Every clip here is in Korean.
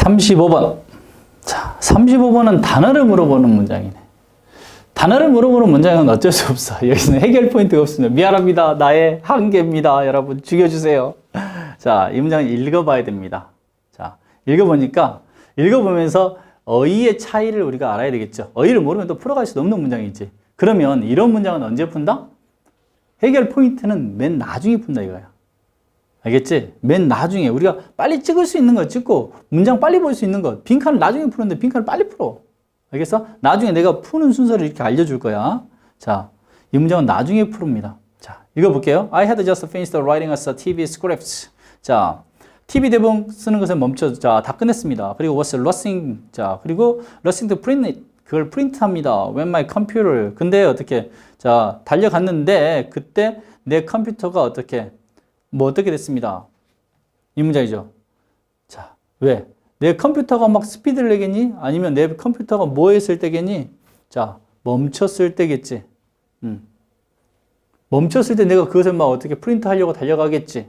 35번. 자, 35번은 단어를 물어보는 문장이네. 단어를 물어보는 문장은 어쩔 수 없어. 여기서는 해결 포인트가 없습니다. 미안합니다. 나의 한계입니다. 여러분, 죽여주세요. 자, 이 문장은 읽어봐야 됩니다. 자, 읽어보니까, 읽어보면서 어휘의 차이를 우리가 알아야 되겠죠. 어휘를 모르면 또 풀어갈 수 없는 문장이지. 그러면 이런 문장은 언제 푼다? 해결 포인트는 맨 나중에 푼다 이거야. 알겠지? 맨 나중에 우리가 빨리 찍을 수 있는 거 찍고 문장 빨리 볼 수 있는 거 빈칸을 나중에 푸는데 빈칸을 빨리 풀어. 알겠어? 나중에 내가 푸는 순서를 이렇게 알려줄 거야. 자, 이 문장은 나중에 푸릅니다. 자, 읽어볼게요. I had just finished writing a TV script. 자, TV 대본 쓰는 것을 멈춰. 자, 다 끝냈습니다. 그리고 was rushing. 자, 그리고 rushing to print it. 그걸 프린트합니다. When my computer. 근데 어떻게? 자, 달려갔는데 그때 내 컴퓨터가 어떻게? 뭐 어떻게 됐습니다. 이 문장이죠. 자, 왜? 내 컴퓨터가 막 스피드를 내겠니? 아니면 내 컴퓨터가 뭐 했을 때겠니? 자, 멈췄을 때겠지. 음. 멈췄을 때 내가 그것을 막 어떻게 프린트 하려고 달려가겠지.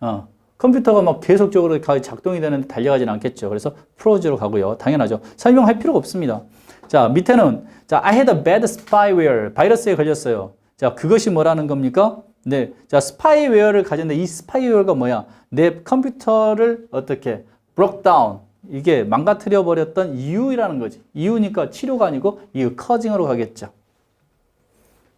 어. 컴퓨터가 막 계속적으로 가- 작동이 되는데 달려가진 않겠죠. 그래서 프로즈로 가고요. 당연하죠. 설명할 필요가 없습니다. 자, 밑에는 자, I had a bad spyware. 바이러스에 걸렸어요. 자, 그것이 뭐라는 겁니까? 네. 자, 스파이웨어를 가졌는데 이 스파이웨어가 뭐야? 내 컴퓨터를 어떻게 down. 이게 망가뜨려 버렸던 이유라는 거지. 이유니까 치료가 아니고 이유 커징으로 가겠죠.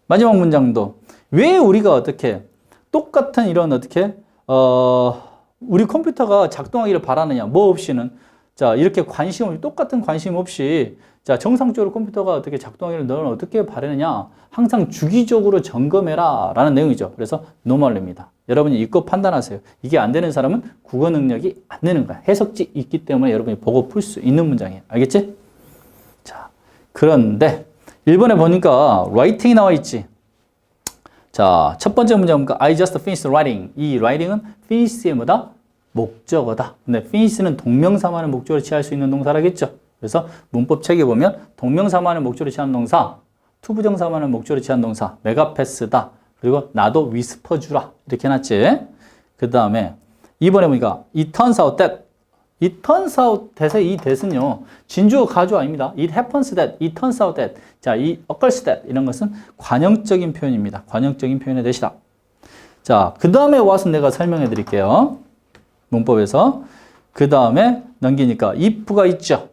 마지막 문장도 왜 우리가 어떻게 똑같은 이런 어떻게 어 우리 컴퓨터가 작동하기를 바라느냐 뭐 없이는 자 이렇게 관심 없이 똑같은 관심 없이 자 정상적으로 컴퓨터가 어떻게 작동하기를 너는 어떻게 바라느냐 항상 주기적으로 점검해라 라는 내용이죠. 그래서 노멀입니다. 여러분이 읽고 판단하세요. 이게 안 되는 사람은 국어 능력이 안 되는 거야. 해석지 있기 때문에 여러분이 보고 풀 수 있는 문장이에요. 알겠지? 자 그런데 1번에 보니까 writing이 나와 있지. 자, 첫 번째 문제입니까? I just finished writing. 이 writing은 finish의 뭐다? 목적어다. 근데 finish는 동명사만을 목적으로 취할 수 있는 동사라겠죠. 그래서 문법 책에 보면 동명사만을 목적으로 취하는 동사, 투부정사만을 목적으로 취한 동사, 메가패스다. 그리고 나도 위스퍼 주라. 이렇게 해놨지. 그 다음에 이번에 보니까 it turns out that it turns out that의 이 that은요, 진주어 가주 아닙니다. it happens that, it turns out that. 자, 이 occurs that 이런 것은 관형적인 표현입니다. 관형적인 표현의 that이다. 자, 그 다음에 와서 내가 설명해 드릴게요. 문법에서. 그 다음에 넘기니까 if가 있죠.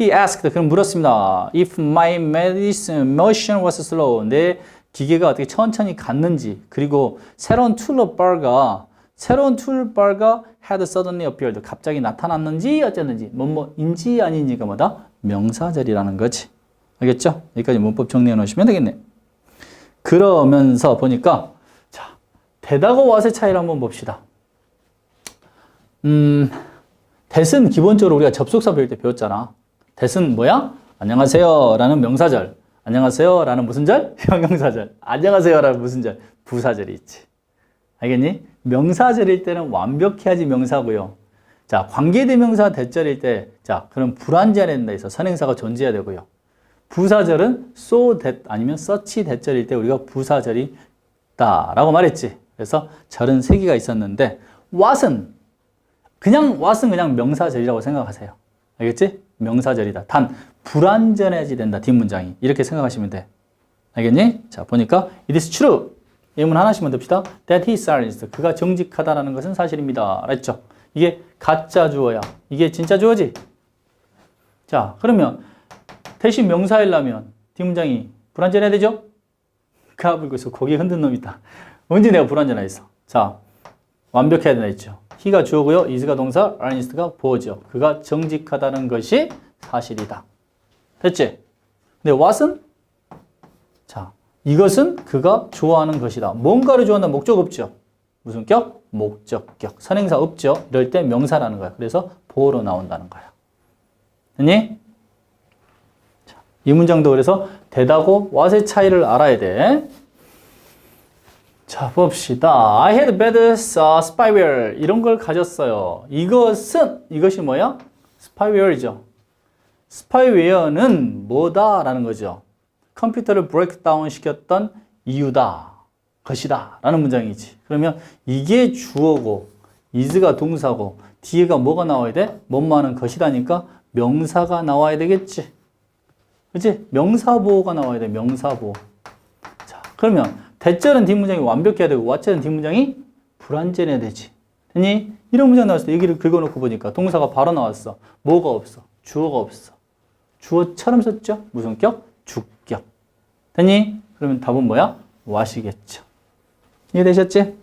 He asked, 그럼 물었습니다. If my medicine motion was slow. 내 기계가 어떻게 천천히 갔는지, 그리고 새로운 툴러바가, 새로운 툴바가 had suddenly appeared. 갑자기 나타났는지 어쨌는지, 뭐뭐인지 아닌지가 뭐다? 명사절이라는 거지. 알겠죠? 여기까지 문법 정리해 놓으시면 되겠네. 그러면서 보니까, 자, 대다고 와의 차이를 한번 봅시다. 음, 대은 기본적으로 우리가 접속사 배울 때 배웠잖아. 대은 뭐야? 안녕하세요 라는 명사절. 안녕하세요 라는 무슨 절? 형용사절. 안녕하세요 라는 무슨 절? 부사절이 있지. 알겠니? 명사절일 때는 완벽해야지 명사고요. 자, 관계대명사 대절일 때, 자, 그럼 된다 해서 선행사가 존재해야 되고요. 부사절은 so that 아니면 such 대절일 때 우리가 부사절이 다라고 말했지. 그래서 절은 세 개가 있었는데 what은 그냥 what은 그냥 명사절이라고 생각하세요. 알겠지? 명사절이다. 단 불완전해야지 된다. 뒷문장이. 이렇게 생각하시면 돼. 알겠니? 자, 보니까 it is true. 예문 하나씩만 듭시다. That he is honest. 그가 정직하다라는 것은 사실입니다. 알았죠? 이게 가짜 주어야. 이게 진짜 주어지? 자, 그러면 대신 명사이려면 뒷문장이 불완전해야 되죠? 까불고 있어. 고개 흔든 놈 있다. 언제 내가 불완전했어? 자, 완벽해야 된다 했죠. He가 주어고요. is가 동사, honest가 보어죠. 그가 정직하다는 것이 사실이다. 됐지? 근데 what은? 자, 이것은 그가 좋아하는 것이다. 뭔가를 좋아한다. 목적 없죠? 무슨 격? 목적격. 선행사 없죠? 이럴 때 명사라는 거야. 그래서 보어로 나온다는 거야. 됐니? 자, 이 문장도 그래서 대다고 what의 차이를 알아야 돼. 자, 봅시다. I had bad uh, spyware. 이런 걸 가졌어요. 이것은, 이것이 뭐야? 스파이웨어이죠. 스파이웨어는 뭐다라는 거죠. 컴퓨터를 브레이크다운 시켰던 이유다. 것이다. 라는 문장이지. 그러면 이게 주어고, is가 동사고, 뒤에가 뭐가 나와야 돼? 뭐뭐하는 것이라니까 명사가 나와야 되겠지. 그치? 명사보호가 나와야 돼. 명사보호. 자, 그러면 대절은 뒷문장이 완벽해야 되고 와절은 뒷문장이 불완전해야 되지. 됐니? 이런 문장 나왔을 때 여기를 긁어놓고 보니까 동사가 바로 나왔어. 뭐가 없어? 주어가 없어. 주어처럼 썼죠? 무슨 격? 주격. 됐니? 그러면 답은 뭐야? 와시겠죠. 이해되셨지?